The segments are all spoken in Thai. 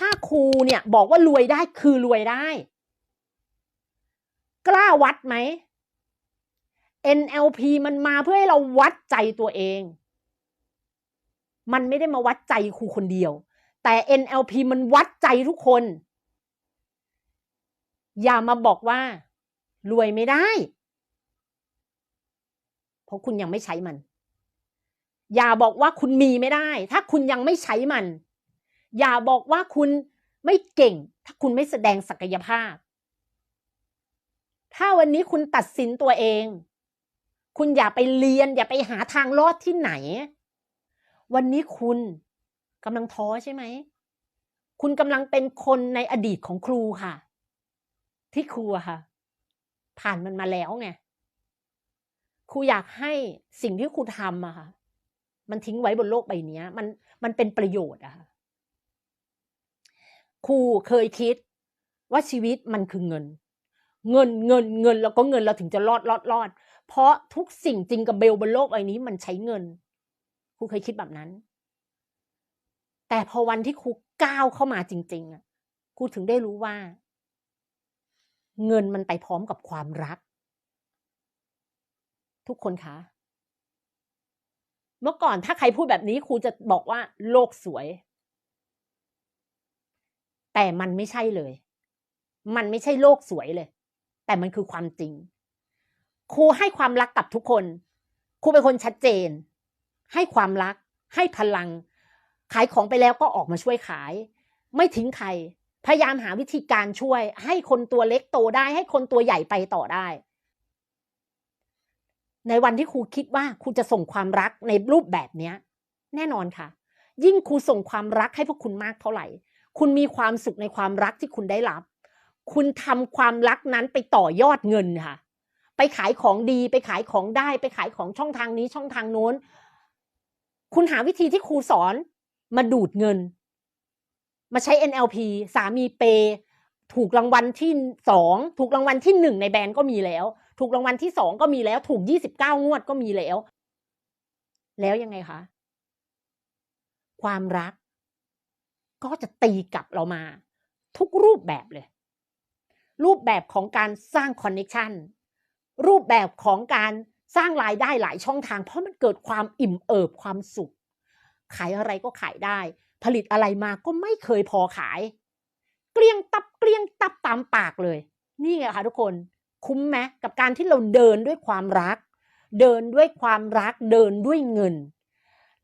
ถ้าครูเนี่ยบอกว่ารวยได้คือรวยได้ กล้าวัดไหม NLP มันมาเพื่อให้เราวัดใจตัวเอง มันไม่ได้มาวัดใจครูคนเดียว แต่ NLP มันวัดใจทุกคน อย่ามาบอกว่า รวยไม่ได้ เพราะคุณยังไม่ใช้มัน อย่าบอกว่าคุณมีไม่ได้ ถ้าคุณยังไม่ใช้มัน อย่าบอกว่าคุณไม่เก่ง ถ้าคุณไม่แสดงศักยภาพ ถ้าวันนี้คุณตัดสินตัวเอง คุณอย่าไปเรียน อย่าไปหาทางรอดที่ไหน วันนี้คุณกำลังท้อใช่ไหม คุณกำลังเป็นคนในอดีตของครูค่ะ ที่ครูค่ะ ผ่านมันมาแล้วไงครูอยากให้สิ่งที่ครูทำอะค่ะ มันทิ้งไว้บนโลกใบนี้มันมันเป็นประโยชน์อะค่ะ ครูเคยคิดว่าชีวิตมันคือเงิน เงินเงินเงินแล้วก็เงินเราถึงจะรอดรอดรอด เพราะทุกสิ่งจริงกับเบลบนโลกใบนี้มันใช้เงินครูเคยคิดแบบนั้น แต่พอวันที่ครูก้าวเข้ามาจริง ๆอะครูถึงได้รู้ว่า เงินมันไปพร้อมกับความรัก ทุกคนคะเมื่อก่อนถ้าใครพูดแบบนี้ครูจะบอกว่าโลกสวย แต่มันไม่ใช่เลย มันไม่ใช่โลกสวยเลย แต่มันคือความจริง ครูให้ความรักกับทุกคน ครูเป็นคนชัดเจน ให้ความรัก ให้พลัง ขายของไปแล้วก็ออกมาช่วยขาย ไม่ทิ้งใคร พยายามหาวิธีการช่วย ให้คนตัวเล็กโตได้ ให้คนตัวใหญ่ไปต่อได้ ในวันที่ครูคิดว่าครูจะส่งความรักในรูปแบบเนี้ยแน่นอนค่ะ ยิ่งครูส่งความรักให้พวกคุณมากเท่าไหร่ คุณมีความสุขในความรักที่คุณได้รับ คุณทำความรักนั้นไปต่อยอดเงินค่ะ ไปขายของดีไปขายของได้ ไปขายของช่องทางนี้ช่องทางโน้น คุณหาวิธีที่ครูสอนมาดูดเงิน มาใช้ NLP สามีเปย์ถูกรางวัลที่สองถูกรางวัลที่หนึ่งในแบรนด์ก็มีแล้ว ถูกรางวัลที่สองก็มีแล้ว ถูกยี่สิบเก้างวดก็มีแล้ว แล้วยังไงคะ ความรัก ก็จะตีกลับเรามา ทุกรูปแบบเลย รูปแบบของการสร้างคอนเน็ชันรูปแบบของการสร้างรายได้หลายช่องทาง เพราะมันเกิดความอิ่มเอิบความสุข ขายอะไรก็ขายได้ ผลิตอะไรมาก็ไม่เคยพอขาย เกลี้ยงตับเกลี้ยงตับตามปากเลย นี่ไงคะทุกคนคุ้มไหมกับการที่เราเดินด้วยความรัก เดินด้วยความรักเดินด้วยเงิน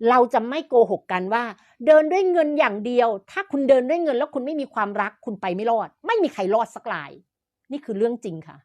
เราจะไม่โกหกกันว่า เดินด้วยเงินอย่างเดียว ถ้าคุณเดินด้วยเงินแล้วคุณไม่มีความรักคุณไปไม่รอด ไม่มีใครรอดสักราย นี่คือเรื่องจริงค่ะ